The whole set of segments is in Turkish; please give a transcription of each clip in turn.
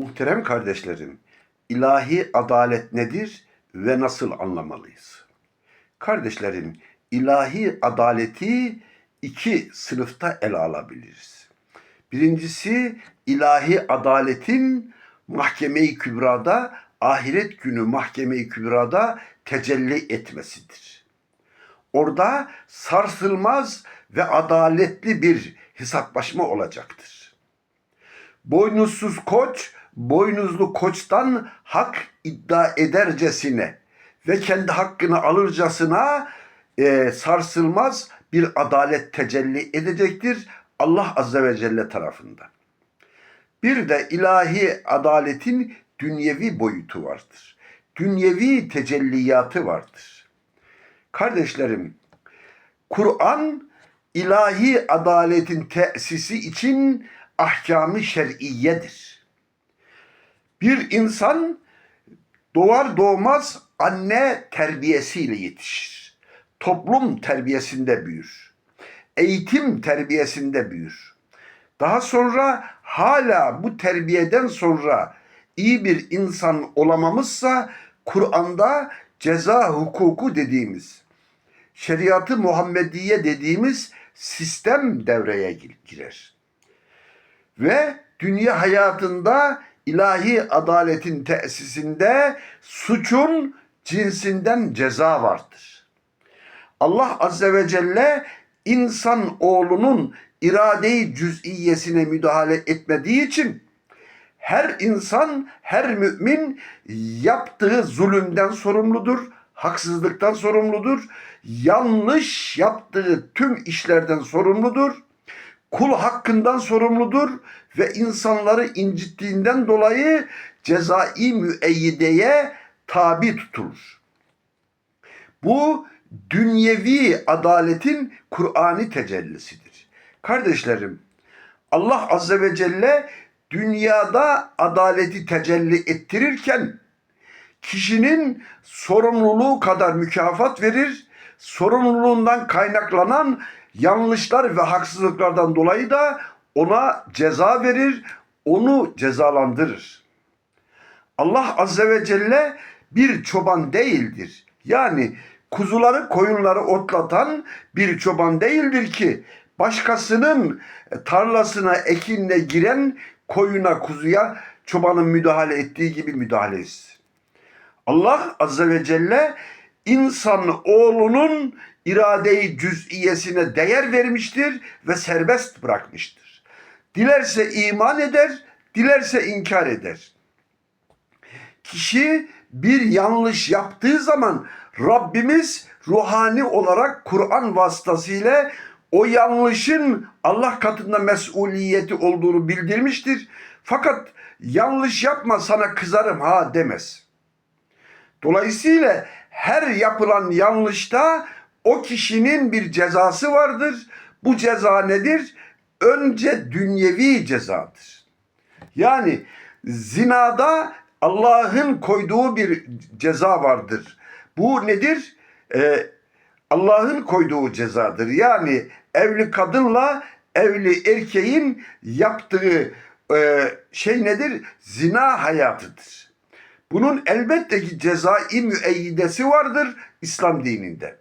Muhterem kardeşlerim, ilahi adalet nedir ve nasıl anlamalıyız? Kardeşlerim, ilahi adaleti iki sınıfta ele alabiliriz. Birincisi ilahi adaletin mahkeme-i kübrada, ahiret günü mahkeme-i kübrada tecelli etmesidir. Orada sarsılmaz ve adaletli bir hesaplaşma olacaktır. Boynuzsuz koç, boynuzlu koçtan hak iddia edercesine ve kendi hakkını alırcasına e, sarsılmaz bir adalet tecelli edecektir Allah Azze ve Celle tarafından. Bir de ilahi adaletin dünyevi boyutu vardır. Dünyevi tecelliyatı vardır. Kardeşlerim, Kur'an ilahi adaletin tesisi için ahkamı şer'iyedir. Bir insan doğar doğmaz anne terbiyesiyle yetişir. Toplum terbiyesinde büyür. Eğitim terbiyesinde büyür. Daha sonra hala bu terbiyeden sonra iyi bir insan olamamışsa Kur'an'da ceza hukuku dediğimiz, şeriatı Muhammediye dediğimiz sistem devreye girer. Ve dünya hayatında ilahi adaletin tesisinde suçun cinsinden ceza vardır. Allah Azze ve Celle insan oğlunun irade-i cüz'iyesine müdahale etmediği için her insan, her mümin yaptığı zulümden sorumludur, haksızlıktan sorumludur, yanlış yaptığı tüm işlerden sorumludur, kul hakkından sorumludur ve insanları incittiğinden dolayı cezai müeyyideye tabi tutulur. Bu dünyevi adaletin Kur'ani tecellisidir. Kardeşlerim, Allah Azze ve Celle dünyada adaleti tecelli ettirirken kişinin sorumluluğu kadar mükafat verir, sorumluluğundan kaynaklanan yanlışlar ve haksızlıklardan dolayı da ona ceza verir, onu cezalandırır. Allah Azze ve Celle bir çoban değildir. Yani kuzuları koyunları otlatan bir çoban değildir ki başkasının tarlasına ekinle giren koyuna kuzuya çobanın müdahale ettiği gibi müdahale etsin. Allah Azze ve Celle insan oğlunun irade-i cüz'iyesine değer vermiştir ve serbest bırakmıştır. Dilerse iman eder, dilerse inkar eder. Kişi bir yanlış yaptığı zaman Rabbimiz ruhani olarak Kur'an vasıtasıyla o yanlışın Allah katında mesuliyeti olduğunu bildirmiştir. Fakat yanlış yapma sana kızarım ha demez. Dolayısıyla her yapılan yanlışta o kişinin bir cezası vardır. Bu ceza nedir? Önce dünyevi cezadır. Yani zinada Allah'ın koyduğu bir ceza vardır. Bu nedir? Ee, Allah'ın koyduğu cezadır. Yani evli kadınla evli erkeğin yaptığı e, şey nedir? Zina hayatıdır. Bunun elbette ki cezai müeyyidesi vardır İslam dininde.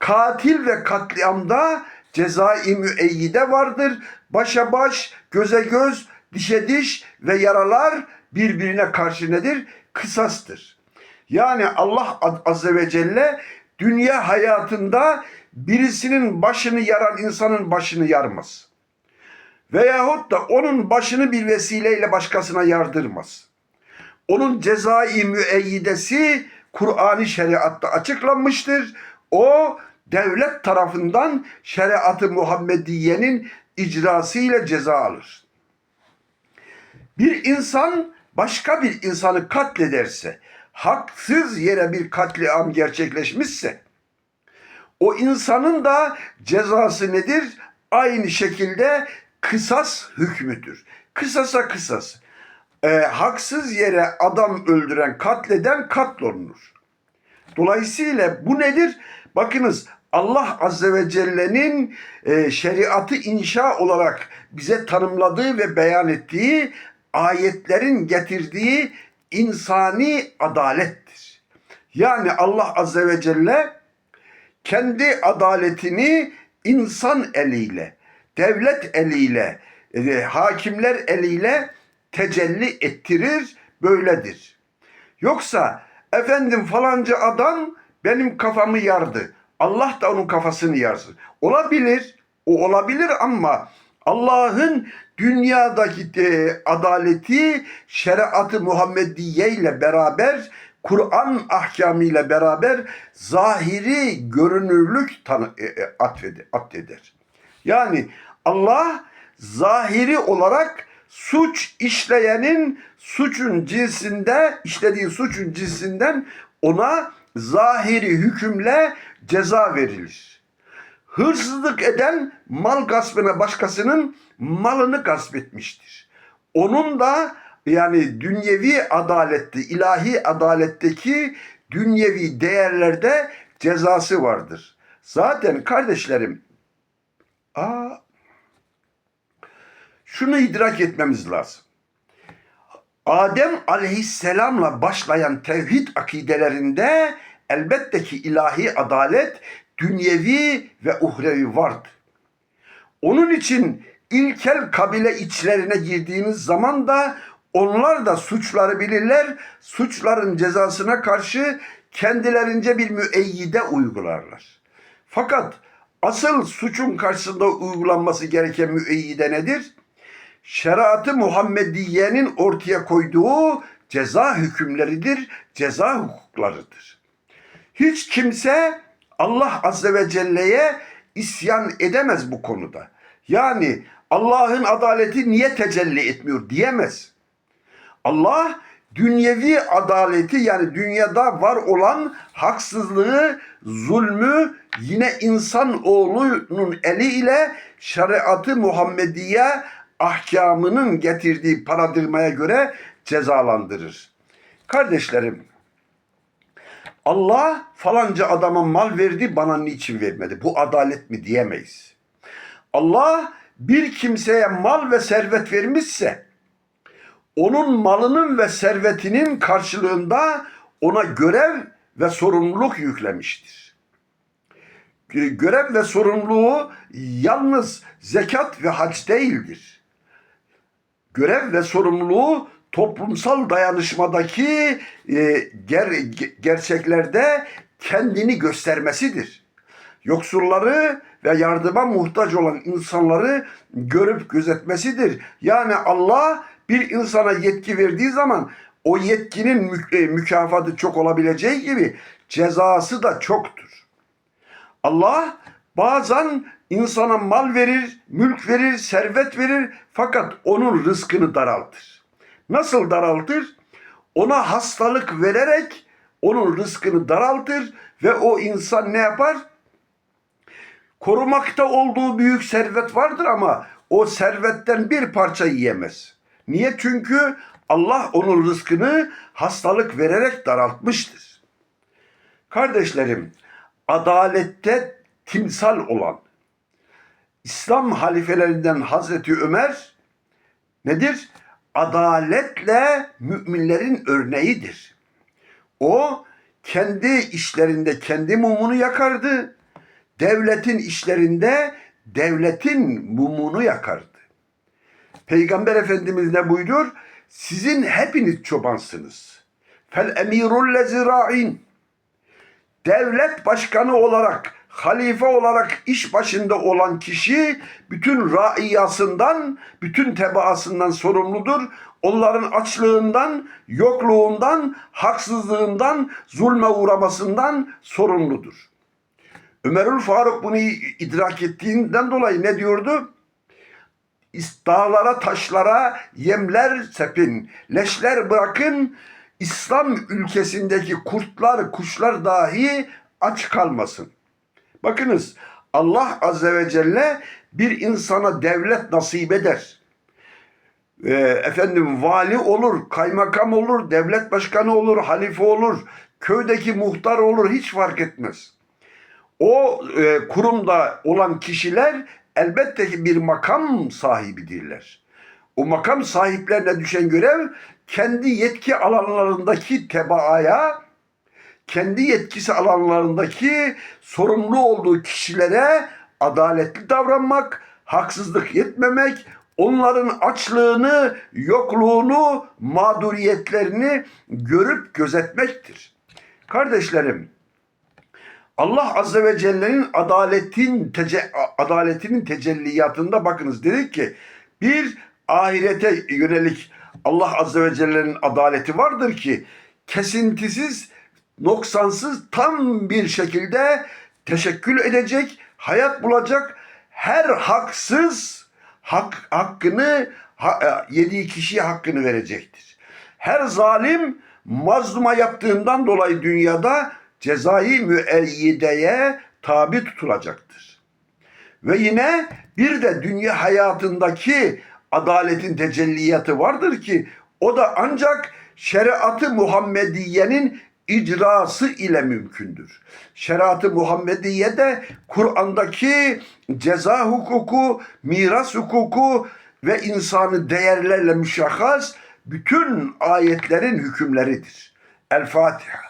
Katil ve katliamda cezai müeyyide vardır. Başa baş, göze göz, dişe diş ve yaralar birbirine karşı nedir? Kısastır. Yani Allah Azze ve Celle dünya hayatında birisinin başını yaran insanın başını yarmaz. Veyahut da onun başını bir vesileyle başkasına yardırmaz. Onun cezai müeyyidesi Kur'an-ı şeriatta açıklanmıştır. O devlet tarafından şeriatı Muhammediye'nin icrasıyla ceza alır. Bir insan başka bir insanı katlederse, haksız yere bir katliam gerçekleşmişse, o insanın da cezası nedir? Aynı şekilde kısas hükmüdür. Kısasa kısas. Ee, haksız yere adam öldüren, katleden katlolunur. Dolayısıyla bu nedir? Bakınız Allah Azze ve Celle'nin e, şeriatı inşa olarak bize tanımladığı ve beyan ettiği ayetlerin getirdiği insani adalettir. Yani Allah Azze ve Celle kendi adaletini insan eliyle, devlet eliyle, e, hakimler eliyle tecelli ettirir, böyledir. Yoksa efendim falanca adam benim kafamı yardı. Allah da onun kafasını yarsın. Olabilir, o olabilir ama Allah'ın dünyadaki e, adaleti şeriatı Muhammediye ile beraber Kur'an ahkamı ile beraber zahiri görünürlük tanı, e, e, atfeder. Yani Allah zahiri olarak suç işleyenin suçun cinsinde işlediği suçun cinsinden ona zahiri hükümle ceza verilir. Hırsızlık eden mal gaspına başkasının malını gasp etmiştir. Onun da yani dünyevi adalette, ilahi adaletteki dünyevi değerlerde cezası vardır. Zaten kardeşlerim, aa, şunu idrak etmemiz lazım. Adem aleyhisselamla başlayan tevhid akidelerinde elbette ki ilahi adalet dünyevi ve uhrevi vardır. Onun için ilkel kabile içlerine girdiğiniz zaman da onlar da suçları bilirler. Suçların cezasına karşı kendilerince bir müeyyide uygularlar. Fakat asıl suçun karşısında uygulanması gereken müeyyide nedir? Şeriatı Muhammediye'nin ortaya koyduğu ceza hükümleridir, ceza hukuklarıdır. Hiç kimse Allah Azze ve Celle'ye isyan edemez bu konuda. Yani Allah'ın adaleti niye tecelli etmiyor diyemez. Allah dünyevi adaleti yani dünyada var olan haksızlığı, zulmü yine insan oğlunun eliyle şeriatı Muhammediye ahkamının getirdiği paradigmaya göre cezalandırır. Kardeşlerim, Allah falanca adama mal verdi bana niçin vermedi? Bu adalet mi diyemeyiz. Allah bir kimseye mal ve servet vermişse onun malının ve servetinin karşılığında ona görev ve sorumluluk yüklemiştir. Görev ve sorumluluğu yalnız zekat ve hac değildir. Görev ve sorumluluğu toplumsal dayanışmadaki e, ger, gerçeklerde kendini göstermesidir. Yoksulları ve yardıma muhtaç olan insanları görüp gözetmesidir. Yani Allah bir insana yetki verdiği zaman o yetkinin e, mükafatı çok olabileceği gibi cezası da çoktur. Allah bazen insana mal verir, mülk verir, servet verir fakat onun rızkını daraltır. Nasıl daraltır? Ona hastalık vererek onun rızkını daraltır ve o insan ne yapar? Korumakta olduğu büyük servet vardır ama o servetten bir parça yiyemez. Niye? Çünkü Allah onun rızkını hastalık vererek daraltmıştır. Kardeşlerim, adalette timsal olan İslam halifelerinden Hazreti Ömer nedir? Adaletle müminlerin örneğidir. O kendi işlerinde kendi mumunu yakardı. Devletin işlerinde devletin mumunu yakardı. Peygamber Efendimiz ne buyuruyor? Sizin hepiniz çobansınız. Fel emirul lezira'in. Devlet başkanı olarak, halife olarak iş başında olan kişi bütün raiyasından, bütün tebaasından sorumludur. Onların açlığından, yokluğundan, haksızlığından, zulme uğramasından sorumludur. Ömerül Faruk bunu idrak ettiğinden dolayı ne diyordu? dağlara, taşlara yemler sepin, leşler bırakın, İslam ülkesindeki kurtlar, kuşlar dahi aç kalmasın. Bakınız Allah Azze ve Celle bir insana devlet nasip eder. Ee, efendim vali olur, kaymakam olur, devlet başkanı olur, halife olur, köydeki muhtar olur hiç fark etmez. O e, kurumda olan kişiler elbette ki bir makam sahibidirler. o makam sahiplerine düşen görev kendi yetki alanlarındaki tebaaya, kendi yetkisi alanlarındaki sorumlu olduğu kişilere adaletli davranmak, haksızlık yetmemek, onların açlığını, yokluğunu, mağduriyetlerini görüp gözetmektir. Kardeşlerim, Allah Azze ve Celle'nin adaletin tece, adaletinin tecelliyatında bakınız dedik ki bir ahirete yönelik Allah Azze ve Celle'nin adaleti vardır ki kesintisiz, noksansız tam bir şekilde teşekkül edecek, hayat bulacak her haksız hak, hakkını ha, e, yediği kişiye hakkını verecektir. Her zalim mazluma yaptığından dolayı dünyada cezai müeyyideye tabi tutulacaktır. Ve yine bir de dünya hayatındaki adaletin tecelliyatı vardır ki o da ancak şeriatı Muhammediye'nin icrası ile mümkündür. Şeriatı Muhammediye de Kur'an'daki ceza hukuku, miras hukuku ve insanı değerlerle müşahhas bütün ayetlerin hükümleridir. El Fatiha.